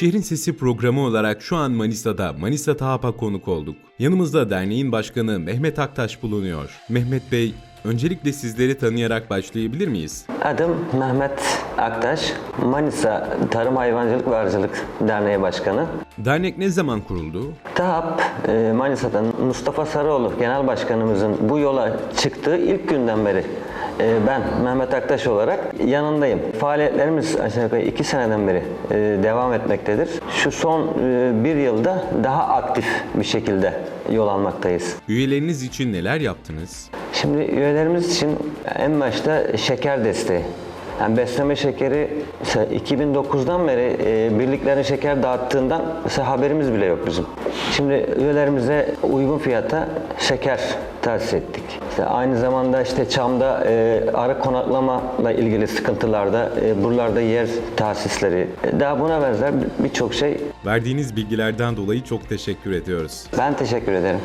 Şehrin Sesi programı olarak şu an Manisa'da Manisa TAHAP'a konuk olduk. Yanımızda derneğin başkanı Mehmet Aktaş bulunuyor. Mehmet Bey, öncelikle sizleri tanıyarak başlayabilir miyiz? Adım Mehmet Aktaş, Manisa Tarım Hayvancılık ve Arıcılık Derneği Başkanı. Dernek ne zaman kuruldu? TAHAP e, Manisa'dan Mustafa Sarıoğlu Genel Başkanımızın bu yola çıktığı ilk günden beri ben Mehmet Aktaş olarak yanındayım. Faaliyetlerimiz aşağı yukarı iki seneden beri e, devam etmektedir. Şu son e, bir yılda daha aktif bir şekilde yol almaktayız. Üyeleriniz için neler yaptınız? Şimdi üyelerimiz için en başta şeker desteği. Yani besleme şekeri mesela 2009'dan beri e, birliklerin şeker dağıttığından mesela haberimiz bile yok bizim. Şimdi üyelerimize uygun fiyata şeker tahsis ettik. İşte aynı zamanda işte Çam'da e, arı konaklamayla ilgili sıkıntılarda e, buralarda yer tahsisleri e, daha buna benzer birçok şey. Verdiğiniz bilgilerden dolayı çok teşekkür ediyoruz. Ben teşekkür ederim.